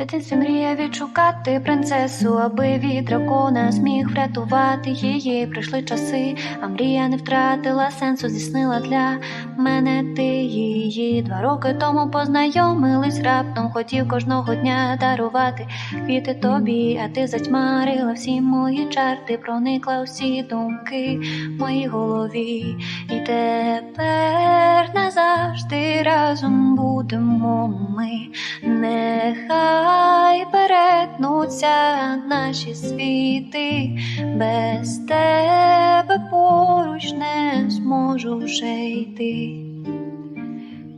Хтось мріє відшукати принцесу, аби від дракона зміг врятувати її. Прийшли часи, а мрія не втратила сенсу, здійснила для мене ти її. Два роки тому познайомились раптом, хотів кожного дня дарувати квіти тобі, а ти затьмарила всі мої чарти, проникла всі думки в моїй голові. І назавжди разом будемо ми. Нехай перетнуться наші світи, без тебе поруч не зможу вже йти.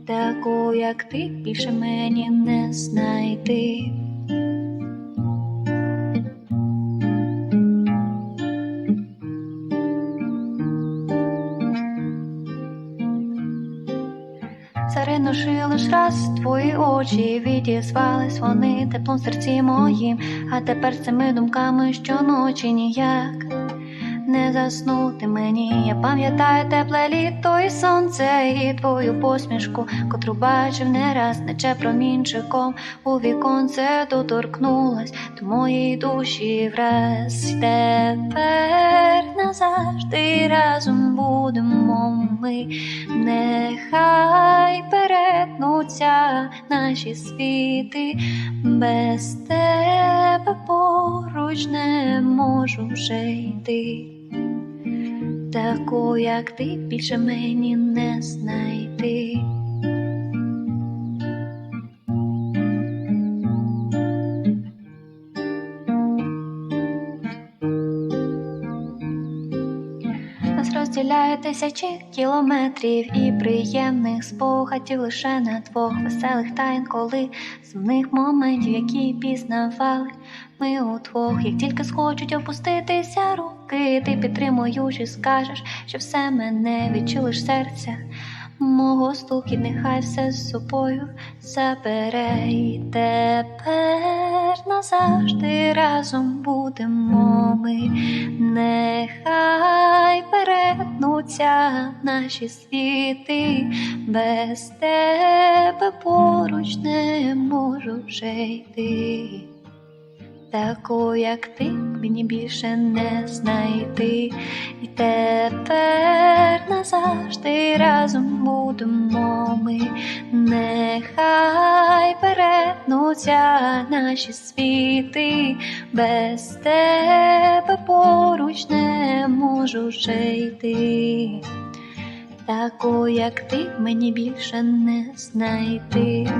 Таку, як ти, більше мені не знайти. Заринувши лиш раз твої очі відізвались вони теплом серці моїм, а тепер з цими думками щоночі ніяк не заснути мені. Я пам'ятаю тепле літо і сонце, і твою посмішку, котру бачив не раз, наче промінчиком у віконце доторкнулась до моєї душі враз. Тепер назавжди разом будемо ми. Нехай перетнуться наші світи, без тебе поруч не можу вже йти. Таку, як ти, більше мені не знайти. Розділяє тисячі кілометрів і приємних спогадів лише на двох веселих тайн, коли сумних моментів, які пізнавали ми удвох, як тільки схочуть опуститися руки, ти підтримуючи, скажеш, що все мене відчулиш серця. Мого стукіт, нехай все з собою забере і тепер назавжди разом будемо ми. Нехай перетнуться наші світи, без тебе поруч не можу вже йти. Таку, як ти, мені більше не знайти, і тепер назавжди разом будемо ми. Нехай перетнуться наші світи, без тебе поруч не можу вже йти. Таку, як ти, мені більше не знайти.